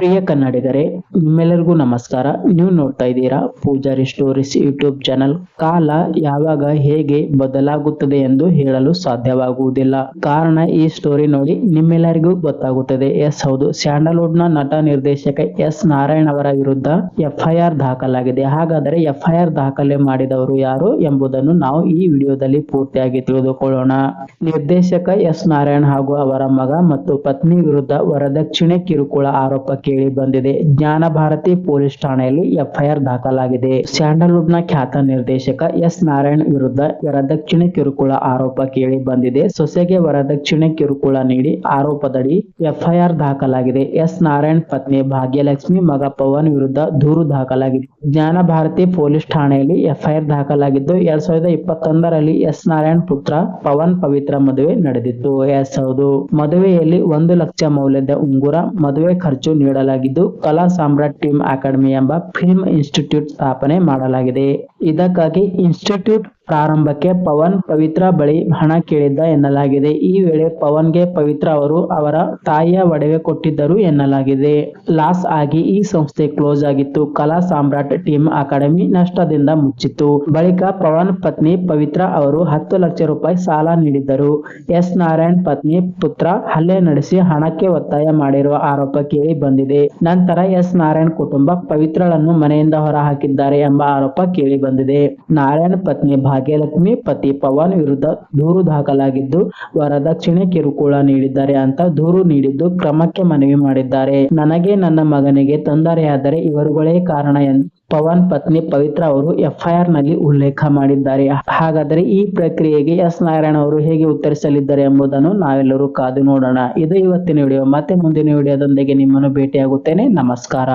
ಪ್ರಿಯ ಕನ್ನಡಿಗರೇ, ನಿಮ್ಮೆಲ್ಲರಿಗೂ ನಮಸ್ಕಾರ. ನೀವು ನೋಡ್ತಾ ಇದ್ದೀರಾ ಪೂಜಾರಿ ಸ್ಟೋರೀಸ್ ಯೂಟ್ಯೂಬ್ ಚಾನಲ್. ಕಾಲ ಯಾವಾಗ ಹೇಗೆ ಬದಲಾಗುತ್ತದೆ ಎಂದು ಹೇಳಲು ಸಾಧ್ಯವಾಗುವುದಿಲ್ಲ. ಕಾರಣ ಈ ಸ್ಟೋರಿ ನೋಡಿ ನಿಮ್ಮೆಲ್ಲರಿಗೂ ಗೊತ್ತಾಗುತ್ತದೆ. ಎಸ್, ಹೌದು. ಸ್ಯಾಂಡಲ್ವುಡ್ನ ನಟ ನಿರ್ದೇಶಕ ಎಸ್ ನಾರಾಯಣ್ ಅವರ ವಿರುದ್ಧ ಎಫ್ಐಆರ್ ದಾಖಲಾಗಿದೆ. ಹಾಗಾದರೆ ಎಫ್ಐಆರ್ ದಾಖಲೆ ಮಾಡಿದವರು ಯಾರು ಎಂಬುದನ್ನು ನಾವು ಈ ವಿಡಿಯೋದಲ್ಲಿ ಪೂರ್ತಿಯಾಗಿ ತಿಳಿದುಕೊಳ್ಳೋಣ. ನಿರ್ದೇಶಕ ಎಸ್ ನಾರಾಯಣ್ ಹಾಗೂ ಅವರ ಮಗ ಮತ್ತು ಪತ್ನಿ ವಿರುದ್ಧ ವರದಕ್ಷಿಣೆ ಕಿರುಕುಳ ಆರೋಪ ಕೇಳಿ ಬಂದಿದೆ. ಜ್ಞಾನ ಭಾರತಿ ಪೊಲೀಸ್ ಠಾಣೆಯಲ್ಲಿ ಎಫ್ಐಆರ್ ದಾಖಲಾಗಿದೆ. ಸ್ಯಾಂಡಲ್ವುಡ್ನ ಖ್ಯಾತ ನಿರ್ದೇಶಕ ಎಸ್. ನಾರಾಯಣ್ ವಿರುದ್ಧ ವರದಕ್ಷಿಣೆ ಕಿರುಕುಳ ಆರೋಪ ಕೇಳಿ ಬಂದಿದೆ. ಸೊಸೆಗೆ ವರದಕ್ಷಿಣೆ ಕಿರುಕುಳ ನೀಡಿ ಆರೋಪದಡಿ ಎಫ್ಐಆರ್ ದಾಖಲಾಗಿದೆ. ಎಸ್. ನಾರಾಯಣ್ ಪತ್ನಿ ಭಾಗ್ಯಲಕ್ಷ್ಮಿ, ಮಗ ಪವನ್ ವಿರುದ್ಧ ದೂರು ದಾಖಲಾಗಿದೆ. ಜ್ಞಾನ ಭಾರತಿ ಪೊಲೀಸ್ ಠಾಣೆಯಲ್ಲಿ ಎಫ್ಐಆರ್ ದಾಖಲಾಗಿದ್ದು, ಎರಡ್ ಸಾವಿರದ ಇಪ್ಪತ್ತೊಂದರಲ್ಲಿ ಎಸ್. ನಾರಾಯಣ್ ಪುತ್ರ ಪವನ್ ಪವಿತ್ರ ಮದುವೆ ನಡೆದಿತ್ತು. ಎಸ್ ಹೌದು ಮದುವೆಯಲ್ಲಿ ಒಂದು ಲಕ್ಷ ಮೌಲ್ಯದ ಉಂಗುರ, ಮದುವೆ ಖರ್ಚು ನೀಡಲಾಗಿದ್ದು ಕಲಾ ಸಾಮ್ರಾಟ್ ಟೀಮ್ ಅಕಾಡೆಮಿ ಎಂಬ ಫಿಲ್ಮ್ ಇನ್ಸ್ಟಿಟ್ಯೂಟ್ ಸ್ಥಾಪನೆ ಮಾಡಲಾಗಿದೆ. ಇದಕ್ಕಾಗಿ ಇನ್ಸ್ಟಿಟ್ಯೂಟ್ ಪ್ರಾರಂಭಕ್ಕೆ ಪವನ್ ಪವಿತ್ರ ಬಳಿ ಹಣ ಕೇಳಿದ್ದ ಎನ್ನಲಾಗಿದೆ. ಈ ವೇಳೆ ಪವನ್ಗೆ ಪವಿತ್ರ ಅವರು ಅವರ ತಾಯಿಯ ಒಡವೆ ಕೊಟ್ಟಿದ್ದರು ಎನ್ನಲಾಗಿದೆ. ಲಾಸ್ ಆಗಿ ಈ ಸಂಸ್ಥೆ ಕ್ಲೋಸ್ ಆಗಿತ್ತು. ಕಲಾ ಸಾಮ್ರಾಟ್ ಟೀಮ್ ಅಕಾಡೆಮಿ ನಷ್ಟದಿಂದ ಮುಚ್ಚಿತ್ತು. ಬಳಿಕ ಪವನ್ ಪತ್ನಿ ಪವಿತ್ರ ಅವರು ಹತ್ತು ಲಕ್ಷ ರೂಪಾಯಿ ಸಾಲ ನೀಡಿದ್ದರು. ಎಸ್. ನಾರಾಯಣ್ ಪತ್ನಿ ಪುತ್ರ ಹಲ್ಲೆ ನಡೆಸಿ ಹಣಕ್ಕೆ ಒತ್ತಾಯ ಮಾಡಿರುವ ಆರೋಪ ಕೇಳಿ ಬಂದಿದೆ. ನಂತರ ಎಸ್. ನಾರಾಯಣ್ ಕುಟುಂಬ ಪವಿತ್ರಳನ್ನು ಮನೆಯಿಂದ ಹೊರಹಾಕಿದ್ದಾರೆ ಎಂಬ ಆರೋಪ ಕೇಳಿ ಬಂದಿದೆ. ನಾರಾಯಣ್ ಪತ್ನಿ ಭಾಗ್ಯಲಕ್ಷ್ಮಿ ಪತಿ ಪವನ್ ವಿರುದ್ಧ ದೂರು ದಾಖಲಾಗಿದ್ದು ವರದಕ್ಷಿಣೆ ಕಿರುಕುಳ ನೀಡಿದ್ದಾರೆ ಅಂತ ದೂರು ನೀಡಿದ್ದು ಕ್ರಮಕ್ಕೆ ಮನವಿ ಮಾಡಿದ್ದಾರೆ. ನನಗೆ ನನ್ನ ಮಗನಿಗೆ ತೊಂದರೆಯಾದರೆ ಇವರುಗಳೇ ಕಾರಣ ಎಂದು ಪವನ್ ಪತ್ನಿ ಪವಿತ್ರ ಅವರು ಎಫ್ಐಆರ್ನಲ್ಲಿ ಉಲ್ಲೇಖ ಮಾಡಿದ್ದಾರೆ. ಹಾಗಾದರೆ ಈ ಪ್ರಕ್ರಿಯೆಗೆ ಎಸ್ ನಾರಾಯಣ ಅವರು ಹೇಗೆ ಉತ್ತರಿಸಲಿದ್ದಾರೆ ಎಂಬುದನ್ನು ನಾವೆಲ್ಲರೂ ಕಾದು ನೋಡೋಣ. ಇದು ಇವತ್ತಿನ ವಿಡಿಯೋ. ಮತ್ತೆ ಮುಂದಿನ ವಿಡಿಯೋದೊಂದಿಗೆ ನಿಮ್ಮನ್ನು ಭೇಟಿಯಾಗುತ್ತೇನೆ. ನಮಸ್ಕಾರ.